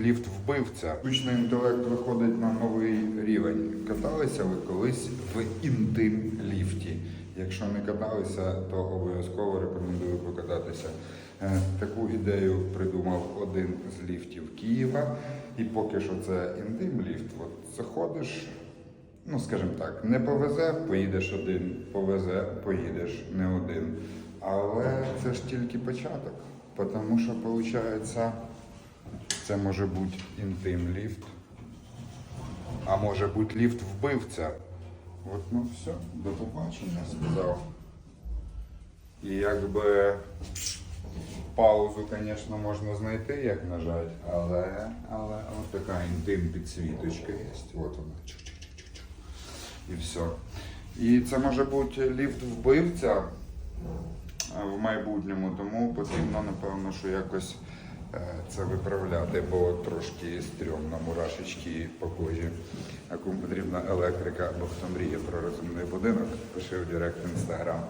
Ліфт вбивця. Штучний інтелект виходить на новий рівень. Каталися ви колись в інтим ліфті. Якщо не каталися, то обов'язково рекомендую покататися. Е, Таку ідею придумав один з ліфтів Києва. І поки що це інтим ліфт. От заходиш, ну скажімо так, не повезе, поїдеш один, повезе, поїдеш не один. Але це ж тільки початок. Тому що виходить. Це може бути інтим ліфт, а може бути ліфт вбивця. От ну все, до побачення сказав. І якби паузу, звісно, можна знайти, як нажати, але, але от така інтим підсвіточка є. От вона. І все. І це може бути ліфт вбивця в майбутньому, тому потрібно, напевно, що якось це виправляти, бо трошки стрьомно мурашечки по кожі. А кому потрібна електрика або хто мріє про розумний будинок, пиши в директ інстаграм.